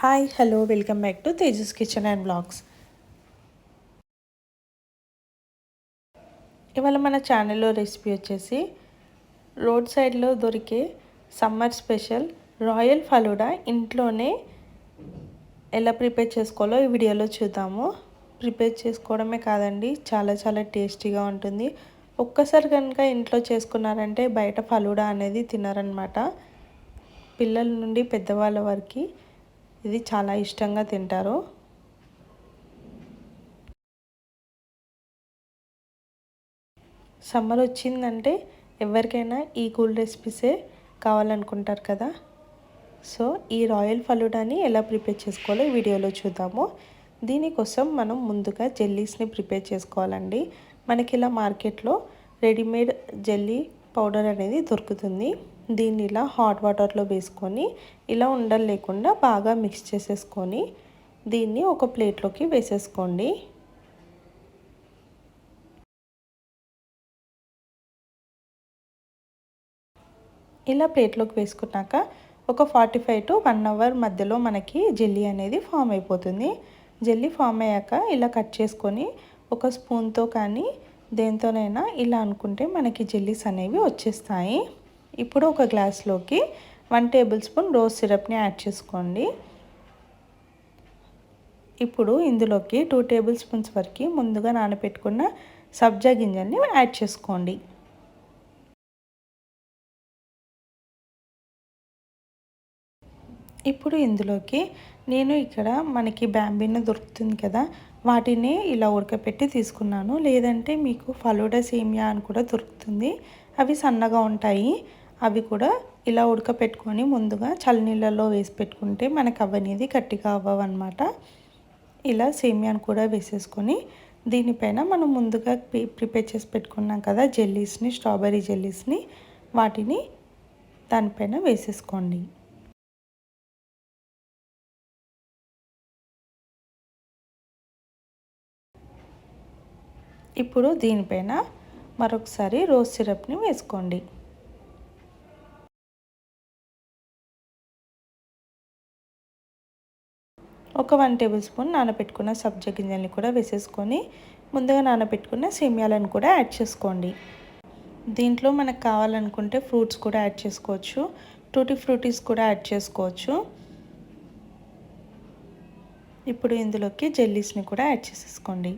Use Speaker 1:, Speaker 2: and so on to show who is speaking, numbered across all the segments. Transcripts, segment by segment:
Speaker 1: Hi hello welcome back to Tejas kitchen and blogs ఇవాళ మన ఛానల్లో రెసిపీ వచ్చేసి రోడ్ సైడ్లో దొరికే సమ్మర్ స్పెషల్ రాయల్ ఫలూడా ఇంట్లోనే ఎలా ప్రిపేర్ చేసుకోవాలో ఈ వీడియోలో చూద్దాము. ప్రిపేర్ చేసుకోవడమే కాదండి చాలా చాలా టేస్టీగా ఉంటుంది. ఒక్కసారి కనుక ఇంట్లో చేసుకున్నారంటే బయట ఫలూడా అనేది తినారనమాట పిల్లల నుండి పెద్దవాళ్ళ వరకు ఇది చాలా ఇష్టంగా తింటారు. సమ్మర్ వచ్చిందంటే ఎవరికైనా ఈ కూల్ రెసిపీసే కావాలనుకుంటారు కదా. సో ఈ రాయల్ ఫలూడాని ఎలా ప్రిపేర్ చేసుకోవాలో ఈ వీడియోలో చూద్దాము. దీనికోసం మనం ముందుగా జెల్లీస్ని ప్రిపేర్ చేసుకోవాలండి. మనకి ఇలా మార్కెట్లో రెడీమేడ్ జెల్లీ పౌడర్ అనేది దొరుకుతుంది. దీన్ని ఇలా హాట్ వాటర్లో వేసుకొని ఇలా ఉండలు లేకుండా బాగా మిక్స్ చేసేసుకొని దీన్ని ఒక ప్లేట్లోకి వేసేసుకోండి. ఇలా ప్లేట్లోకి వేసుకున్నాక ఒక forty five to one hour మధ్యలో మనకి జెల్లీ అనేది ఫామ్ అయిపోతుంది. జెల్లీ ఫామ్ అయ్యాక ఇలా కట్ చేసుకొని ఒక స్పూన్తో కానీ దేంతోనైనా ఇలా అనుకుంటే మనకి జెల్లీస్ అనేవి వచ్చేస్తాయి. ఇప్పుడు ఒక గ్లాస్లోకి వన్ టేబుల్ స్పూన్ రోజ్ సిరప్ని యాడ్ చేసుకోండి. ఇప్పుడు ఇందులోకి టూ టేబుల్ స్పూన్స్ వరకు ముందుగా నానబెట్టుకున్న సబ్జా గింజల్ని యాడ్ చేసుకోండి. ఇప్పుడు ఇందులోకి నేను ఇక్కడ మనకి బ్యాంబిన్ దొరుకుతుంది కదా వాటిని ఇలా ఉడకపెట్టి తీసుకున్నాను. లేదంటే మీకు ఫలూడా సేమియా అని కూడా దొరుకుతుంది. అవి సన్నగా ఉంటాయి. అవి కూడా ఇలా ఉడకపెట్టుకొని ముందుగా చలినీళ్ళలో వేసి పెట్టుకుంటే మనకు అవనేది గట్టిగా అవ్వవు అనమాట ఇలా సేమియాను కూడా వేసేసుకొని దీనిపైన మనం ముందుగా ప్రిపేర్ చేసి పెట్టుకున్నాం కదా జెల్లీస్ని స్ట్రాబెర్రీ జెల్లీస్ని వాటిని దానిపైన వేసేసుకోండి. ఇప్పుడు దీనిపైన మరొకసారి రోజ్ సిరప్ని వేసుకోండి. ఒక వన్ టేబుల్ స్పూన్ నానబెట్టుకున్న సబ్జా గింజల్ని కూడా వేసేసుకొని ముందుగా నానబెట్టుకున్న సేమియాలను కూడా యాడ్ చేసుకోండి. దీంట్లో మనకు కావాలనుకుంటే ఫ్రూట్స్ కూడా యాడ్ చేసుకోవచ్చు. టూటీ ఫ్రూటీస్ కూడా యాడ్ చేసుకోవచ్చు. ఇప్పుడు ఇందులోకి జెల్లీస్ని కూడా యాడ్ చేసేసుకోండి.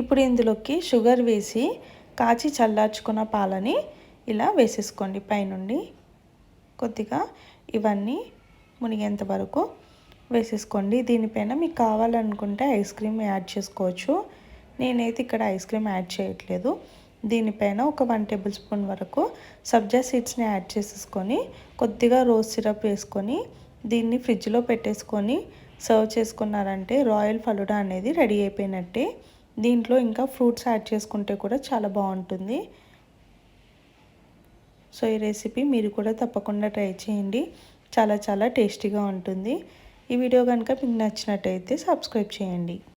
Speaker 1: ఇప్పుడు ఇందులోకి షుగర్ వేసి కాచి చల్లార్చుకున్న పాలని ఇలా వేసేసుకోండి పైనుండి. కొద్దిగా ఇవన్నీ మునిగేంత వరకు వేసేసుకోండి. దీనిపైన మీకు కావాలనుకుంటే ఐస్ క్రీమ్ యాడ్ చేసుకోవచ్చు. నేనైతే ఇక్కడ ఐస్ క్రీమ్ యాడ్ చేయట్లేదు. దీనిపైన ఒక వన్ టేబుల్ స్పూన్ వరకు సబ్జా సీడ్స్ని యాడ్ చేసేసుకొని కొద్దిగా రోజ్ సిరప్ వేసుకొని దీన్ని ఫ్రిడ్జ్లో పెట్టేసుకొని సర్వ్ చేసుకున్నారంటే రాయల్ ఫలుడా అనేది రెడీ అయిపోయినట్టే. దీంట్లో ఇంకా ఫ్రూట్స్ యాడ్ చేసుకుంటే కూడా చాలా బాగుంటుంది. సో ఈ రెసిపీ మీరు కూడా తప్పకుండా ట్రై చేయండి. చాలా చాలా టేస్టీగా ఉంటుంది. ఈ వీడియో కనుక మీకు నచ్చినట్టయితే సబ్స్క్రైబ్ చేయండి.